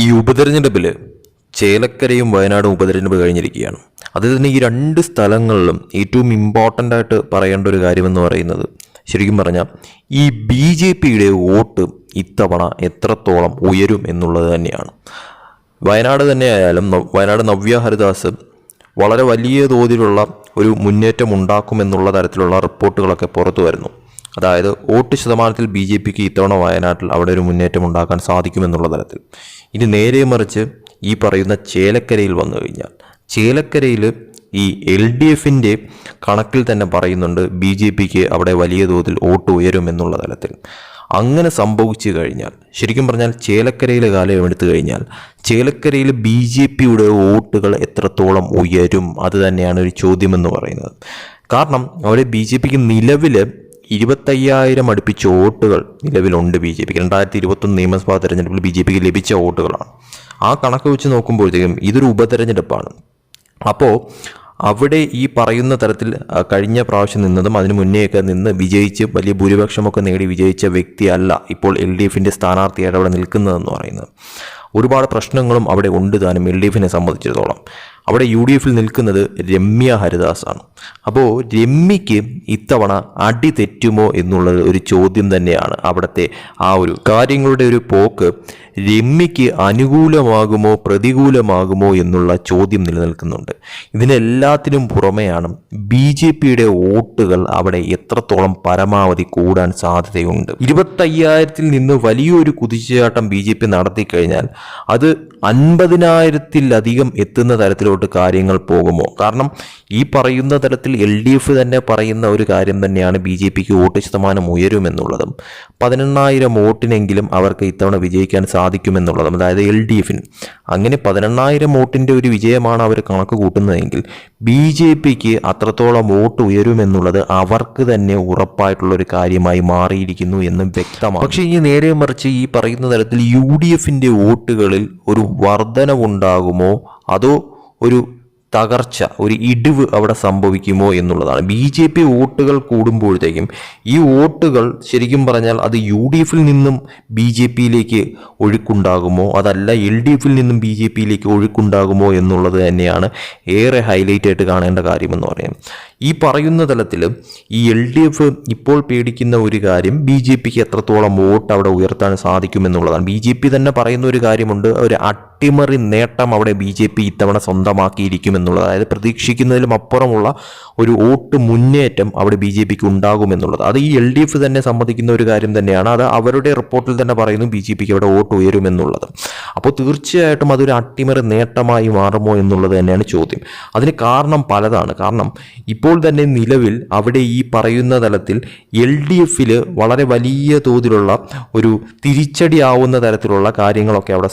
ഈ ഉപതെരഞ്ഞെടുപ്പിൽ ചേലക്കരയും വയനാടും ഉപതെരഞ്ഞെടുപ്പ് കഴിഞ്ഞിരിക്കുകയാണ്. അതിൽ തന്നെ ഈ രണ്ട് സ്ഥലങ്ങളിലും ഏറ്റവും ഇമ്പോർട്ടന്റ് ആയിട്ട് പറയേണ്ട ഒരു കാര്യമെന്ന് പറയുന്നത് ശരിക്കും പറഞ്ഞാൽ ഈ ബി ജെ പിയുടെ വോട്ട് ഇത്തവണ എത്രത്തോളം ഉയരും എന്നുള്ളത് തന്നെയാണ്. വയനാട് തന്നെയായാലും വയനാട് നവ്യ ഹരിദാസ് വളരെ വലിയ തോതിലുള്ള ഒരു മുന്നേറ്റം ഉണ്ടാക്കുമെന്നുള്ള തരത്തിലുള്ള റിപ്പോർട്ടുകളൊക്കെ പുറത്തു വരുന്നു. അതായത് വോട്ട് ശതമാനത്തിൽ ബി ജെ പിക്ക് ഇത്തവണ വയനാട്ടിൽ അവിടെ ഒരു മുന്നേറ്റം ഉണ്ടാക്കാൻ സാധിക്കുമെന്നുള്ള തരത്തിൽ. ഇനി നേരെ മറിച്ച് ഈ പറയുന്ന ചേലക്കരയിൽ വന്നു കഴിഞ്ഞാൽ ചേലക്കരയിൽ ഈ എൽ ഡി എഫിന്റെ കണക്കിൽ തന്നെ പറയുന്നുണ്ട് ബി ജെ പിക്ക് അവിടെ വലിയ തോതിൽ വോട്ട് ഉയരും എന്നുള്ള തലത്തിൽ അങ്ങനെ സംഭവിച്ചു കഴിഞ്ഞാൽ ശരിക്കും പറഞ്ഞാൽ ചേലക്കരയിലെ കാലം എടുത്തു കഴിഞ്ഞാൽ ചേലക്കരയിൽ ബി ജെ പിയുടെ വോട്ടുകൾ എത്രത്തോളം ഉയരും അത് തന്നെയാണ് ഒരു ചോദ്യമെന്ന് പറയുന്നത്. കാരണം അവിടെ ബി ജെ പിക്ക് നിലവിൽ ഇരുപത്തയ്യായിരം അടുപ്പിച്ച വോട്ടുകൾ നിലവിലുണ്ട് ബി ജെ പിക്ക്. രണ്ടായിരത്തി ഇരുപത്തൊന്ന് നിയമസഭാ തെരഞ്ഞെടുപ്പിൽ ബി ജെ പിക്ക് ലഭിച്ച വോട്ടുകളാണ്. ആ കണക്ക് വെച്ച് നോക്കുമ്പോഴത്തേക്കും ഇതൊരു ഉപതെരഞ്ഞെടുപ്പാണ്. അപ്പോൾ അവിടെ ഈ പറയുന്ന തരത്തിൽ കഴിഞ്ഞ പ്രാവശ്യം നിന്നതും അതിന് മുന്നേയൊക്കെ നിന്ന് വിജയിച്ച് വലിയ ഭൂരിപക്ഷമൊക്കെ നേടി വിജയിച്ച വ്യക്തിയല്ല ഇപ്പോൾ എൽ ഡി എഫിന്റെ സ്ഥാനാർത്ഥിയായിട്ട് അവിടെ നിൽക്കുന്നതെന്ന് പറയുന്നത്. ഒരുപാട് പ്രശ്നങ്ങളും അവിടെ ഉണ്ട് താനും എൽ ഡി എഫിനെ സംബന്ധിച്ചിടത്തോളം. അവിടെ യു ഡി എഫിൽ നിൽക്കുന്നത് രമ്യ ഹരിദാസാണ്. അപ്പോൾ രമ്യയ്ക്ക് ഇത്തവണ അടി തെറ്റുമോ എന്നുള്ളത് ഒരു ചോദ്യം തന്നെയാണ് അവിടുത്തെ ആ ഒരു കാര്യങ്ങളുടെ ഒരു പോക്ക്. രമ്യയ്ക്ക് അനുകൂലമാകുമോ പ്രതികൂലമാകുമോ എന്നുള്ള ചോദ്യം നിലനിൽക്കുന്നുണ്ട്. ഇതിനെല്ലാത്തിനും പുറമെയാണ് ബി ജെ പിയുടെ വോട്ടുകൾ അവിടെ എത്രത്തോളം പരമാവധി കൂടാൻ സാധ്യതയുണ്ട്. ഇരുപത്തയ്യായിരത്തിൽ നിന്ന് വലിയൊരു കുതിച്ചുചാട്ടം ബി ജെ പി നടത്തിക്കഴിഞ്ഞാൽ അത് അൻപതിനായിരത്തിലധികം എത്തുന്ന തരത്തിലോട്ട് കാര്യങ്ങൾ പോകുമോ? കാരണം ഈ പറയുന്ന തരത്തിൽ എൽ ഡി എഫ് തന്നെ പറയുന്ന ഒരു കാര്യം തന്നെയാണ് ബി ജെ പിക്ക് വോട്ട് ശതമാനം ഉയരുമെന്നുള്ളതും പതിനെണ്ണായിരം വോട്ടിനെങ്കിലും അവർക്ക് ഇത്തവണ വിജയിക്കാൻ സാധിക്കുമെന്നുള്ളതും അതായത് എൽ ഡി എഫിന്. അങ്ങനെ പതിനെണ്ണായിരം വോട്ടിന്റെ ഒരു വിജയമാണ് അവർ കണക്ക് കൂട്ടുന്നതെങ്കിൽ ബി ജെ പിക്ക് അത്രത്തോളം വോട്ട് ഉയരുമെന്നുള്ളത് അവർക്ക് തന്നെ ഉറപ്പായിട്ടുള്ള ഒരു കാര്യമായി മാറിയിരിക്കുന്നു എന്നും വ്യക്തമാണ്. പക്ഷേ ഇനി നേരെ മറിച്ച് ഈ പറയുന്ന തരത്തിൽ യു ഡി എഫിന്റെ വോട്ടുകളിൽ ഒരു വർധനവുണ്ടാകുമോ? അതോ ഒരു തകർച്ച ഒരു ഇടിവ് അവിടെ സംഭവിക്കുമോ എന്നുള്ളതാണ്. ബി ജെ പി വോട്ടുകൾ കൂടുമ്പോഴത്തേക്കും ഈ വോട്ടുകൾ ശരിക്കും പറഞ്ഞാൽ അത് യു ഡി എഫിൽ നിന്നും ബി ജെ പിയിലേക്ക് ഒഴുക്കുണ്ടാകുമോ? അതല്ല എൽ ഡി എഫിൽ നിന്നും ബി ജെ പിയിലേക്ക് ഒഴുക്കുണ്ടാകുമോ എന്നുള്ളത് തന്നെയാണ് ഏറെ ഹൈലൈറ്റ് ആയിട്ട് കാണേണ്ട കാര്യമെന്ന് പറയാം. ഈ പറയുന്ന തലത്തിൽ ഈ എൽ ഡി എഫ് ഇപ്പോൾ പേടിക്കുന്ന ഒരു കാര്യം ബി ജെ പിക്ക് എത്രത്തോളം വോട്ട് അവിടെ ഉയർത്താൻ സാധിക്കുമെന്നുള്ളതാണ്. ബി ജെ പി തന്നെ പറയുന്ന ഒരു കാര്യമുണ്ട് ഒരു അട്ടിമറി നേട്ടം അവിടെ ബി ജെ പി ഇത്തവണ സ്വന്തമാക്കിയിരിക്കുമെന്നുള്ളത് അതായത് പ്രതീക്ഷിക്കുന്നതിലും അപ്പുറമുള്ള ഒരു വോട്ട് മുന്നേറ്റം അവിടെ ബി ജെ പിക്ക് ഉണ്ടാകുമെന്നുള്ളത്. അത് ഈ എൽ ഡി എഫ് തന്നെ സംബന്ധിക്കുന്ന ഒരു കാര്യം തന്നെയാണ്. അത് അവരുടെ റിപ്പോർട്ടിൽ തന്നെ പറയുന്നു ബി ജെ പിക്ക് അവിടെ വോട്ട് ഉയരുമെന്നുള്ളത്. അപ്പോൾ തീർച്ചയായിട്ടും അതൊരു അട്ടിമറി നേട്ടമായി മാറുമോ എന്നുള്ളത് തന്നെയാണ് ചോദ്യം. അതിന് കാരണം പലതാണ്. കാരണം ഇപ്പോൾ തന്നെ നിലവിൽ അവിടെ ഈ പറയുന്ന തലത്തിൽ എൽ ഡി എഫിൽ വളരെ വലിയ തോതിലുള്ള ഒരു തിരിച്ചടിയാവുന്ന തരത്തിലുള്ള കാര്യങ്ങളൊക്കെ അവിടെ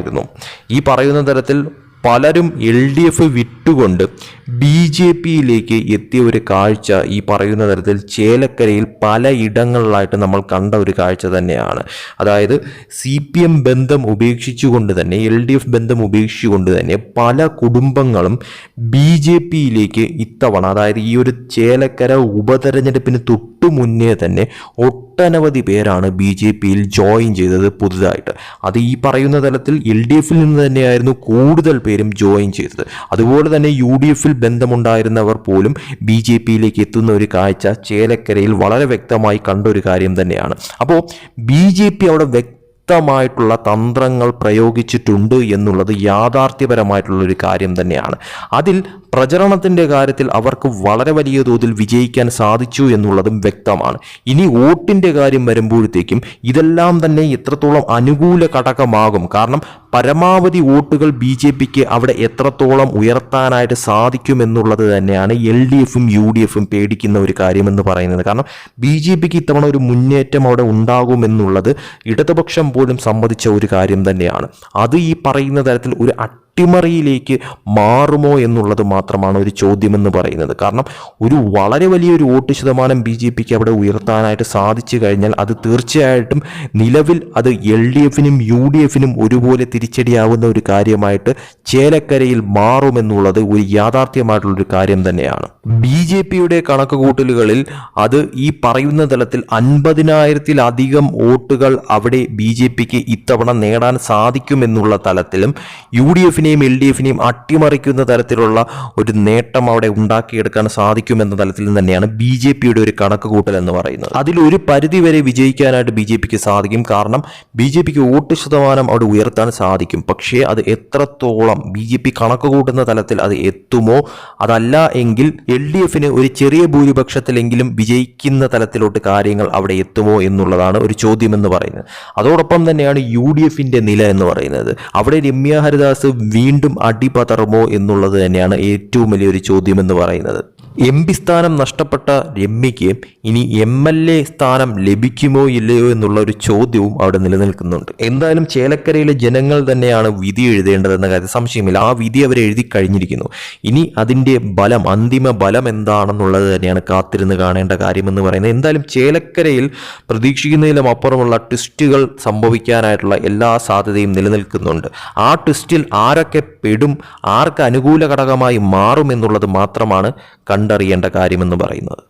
സംഭവിച്ചിട്ടുണ്ടായിരുന്നു ഈ പറയുന്ന തരത്തിൽ പലരും എൽ ഡി എഫ് വിട്ടുകൊണ്ട് ബി ജെ പിയിലേക്ക് എത്തിയ ഒരു കാഴ്ച ഈ പറയുന്ന തരത്തിൽ ചേലക്കരയിൽ പല ഇടങ്ങളിലായിട്ട് നമ്മൾ കണ്ട ഒരു കാഴ്ച തന്നെയാണ്. അതായത് സി പി എം ബന്ധം ഉപേക്ഷിച്ചുകൊണ്ട് തന്നെ എൽ ഡി എഫ് ബന്ധം ഉപേക്ഷിച്ചുകൊണ്ട് തന്നെ പല കുടുംബങ്ങളും ബി ജെ പിയിലേക്ക് ഇത്തവണ അതായത് ഈ ഒരു ചേലക്കര ഉപതെരഞ്ഞെടുപ്പിന് തൊട്ടു മുന്നേ തന്നെ ഒട്ടനവധി പേരാണ് ബി ജെ പിയിൽ ജോയിൻ ചെയ്തത് പുതുതായിട്ട്. അത് ഈ പറയുന്ന തലത്തിൽ എൽ ഡി എഫിൽ നിന്ന് തന്നെയായിരുന്നു കൂടുതൽ പേരും ജോയിൻ ചെയ്തത്. അതുപോലെ തന്നെ യു ഡി എഫിൽ ബന്ധമുണ്ടായിരുന്നവർ പോലും ബി ജെ പിയിലേക്ക് എത്തുന്ന ഒരു കാഴ്ച ചേലക്കരയിൽ വളരെ വ്യക്തമായി കണ്ട ഒരു കാര്യം തന്നെയാണ്. അപ്പോൾ ബി ജെ പി അവിടെ വ്യക്തമായിട്ടുള്ള തന്ത്രങ്ങൾ പ്രയോഗിച്ചിട്ടുണ്ട് എന്നുള്ളത് യാഥാർത്ഥ്യപരമായിട്ടുള്ള ഒരു കാര്യം തന്നെയാണ്. അതിൽ പ്രചരണത്തിന്റെ കാര്യത്തിൽ അവർക്ക് വളരെ വലിയ തോതിൽ വിജയിക്കാൻ സാധിച്ചു എന്നുള്ളതും വ്യക്തമാണ്. ഇനി വോട്ടിന്റെ കാര്യം വരുമ്പോഴത്തേക്കും ഇതെല്ലാം തന്നെ എത്രത്തോളം അനുകൂല ഘടകമാകും. കാരണം പരമാവധി വോട്ടുകൾ ബി ജെ പിക്ക് അവിടെ എത്രത്തോളം ഉയർത്താനായിട്ട് സാധിക്കുമെന്നുള്ളത് തന്നെയാണ് എൽ ഡി എഫും യു ഡി എഫും പേടിക്കുന്ന ഒരു കാര്യമെന്ന് പറയുന്നത്. കാരണം ബി ജെ പിക്ക് ഇത്തവണ ഒരു മുന്നേറ്റം അവിടെ ഉണ്ടാകുമെന്നുള്ളത് ഇടതുപക്ഷം പോലും സമ്മതിച്ച ഒരു കാര്യം തന്നെയാണ്. അത് ഈ പറയുന്ന തരത്തിൽ ഒരു അട്ടിമറിയിലേക്ക് മാറുമോ എന്നുള്ളത് മാത്രമാണ് ഒരു ചോദ്യമെന്ന് പറയുന്നത്. കാരണം ഒരു വളരെ വലിയൊരു വോട്ട് ശതമാനം ബി ജെ പിക്ക് അവിടെ ഉയർത്താനായിട്ട് സാധിച്ചു കഴിഞ്ഞാൽ അത് തീർച്ചയായിട്ടും നിലവിൽ അത് എൽ ഡി എഫിനും യു ഡി എഫിനും ഒരുപോലെ തിരിച്ചടിയാവുന്ന ഒരു കാര്യമായിട്ട് ചേലക്കരയിൽ മാറുമെന്നുള്ളത് ഒരു യാഥാർത്ഥ്യമായിട്ടുള്ളൊരു കാര്യം തന്നെയാണ്. ബി ജെ പിയുടെ കണക്കുകൂട്ടലുകളിൽ അത് ഈ പറയുന്ന തലത്തിൽ അൻപതിനായിരത്തിലധികം വോട്ടുകൾ അവിടെ ബി ജെ പിക്ക് ഇത്തവണ നേടാൻ സാധിക്കുമെന്നുള്ള തലത്തിലും യു ഡി എഫിനെയും എൽ ഡി എഫിനെയും അട്ടിമറിക്കുന്ന തരത്തിലുള്ള ഒരു നേട്ടം അവിടെ ഉണ്ടാക്കിയെടുക്കാൻ സാധിക്കുമെന്ന തലത്തിൽ തന്നെയാണ് ബി ജെ പിയുടെ ഒരു കണക്ക് കൂട്ടൽ എന്ന് പറയുന്നത്. അതിൽ ഒരു പരിധി വരെ വിജയിക്കാനായിട്ട് ബി ജെ പിക്ക് സാധിക്കും. കാരണം ബി ജെ പിക്ക് വോട്ട് ശതമാനം അവിടെ ഉയർത്താൻ സാധിക്കും. പക്ഷേ അത് എത്രത്തോളം ബി ജെ പി കണക്ക് കൂട്ടുന്ന തലത്തിൽ അത് എത്തുമോ? അതല്ല എങ്കിൽ എൽ ഡി എഫിന് ഒരു ചെറിയ ഭൂരിപക്ഷത്തിലെങ്കിലും വിജയിക്കുന്ന തലത്തിലോട്ട് കാര്യങ്ങൾ അവിടെ എത്തുമോ എന്നുള്ളതാണ് ഒരു ചോദ്യം എന്ന് പറയുന്നത്. അതോടൊപ്പം തന്നെയാണ് യു ഡി എഫിന്റെ നില എന്ന് പറയുന്നത്. അവിടെ രമ്യ ഹരിദാസ് വീണ്ടും അടിപതറുമോ എന്നുള്ളത് തന്നെയാണ് ഏറ്റവും വലിയൊരു ചോദ്യമെന്ന് പറയുന്നത്. എം പി സ്ഥാനം നഷ്ടപ്പെട്ട രമ്യയ്ക്ക് ഇനി എം എൽ എ സ്ഥാനം ലഭിക്കുമോ ഇല്ലയോ എന്നുള്ള ഒരു ചോദ്യവും അവിടെ നിലനിൽക്കുന്നുണ്ട്. എന്തായാലും ചേലക്കരയിലെ ജനങ്ങൾ തന്നെയാണ് വിധി എഴുതേണ്ടതെന്ന കാര്യത്തിൽ സംശയമില്ല. ആ വിധി അവർ എഴുതി കഴിഞ്ഞിരിക്കുന്നു. ഇനി അതിന്റെ ബലം അന്തിമ ബലം എന്താണെന്നുള്ളത് തന്നെയാണ് കാത്തിരുന്ന് കാണേണ്ട കാര്യമെന്ന് പറയുന്നത്. എന്തായാലും ചേലക്കരയിൽ പ്രതീക്ഷിക്കുന്നതിലും അപ്പുറമുള്ള ട്വിസ്റ്റുകൾ സംഭവിക്കാനായിട്ടുള്ള എല്ലാ സാധ്യതയും നിലനിൽക്കുന്നുണ്ട്. ആ ട്വിസ്റ്റിൽ ആരൊക്കെ പെടും ആർക്ക് അനുകൂല ഘടകമായി മാറും എന്നുള്ളത് മാത്രമാണ് കണ്ടറിയേണ്ട കാര്യമെന്ന് പറയുന്നത്.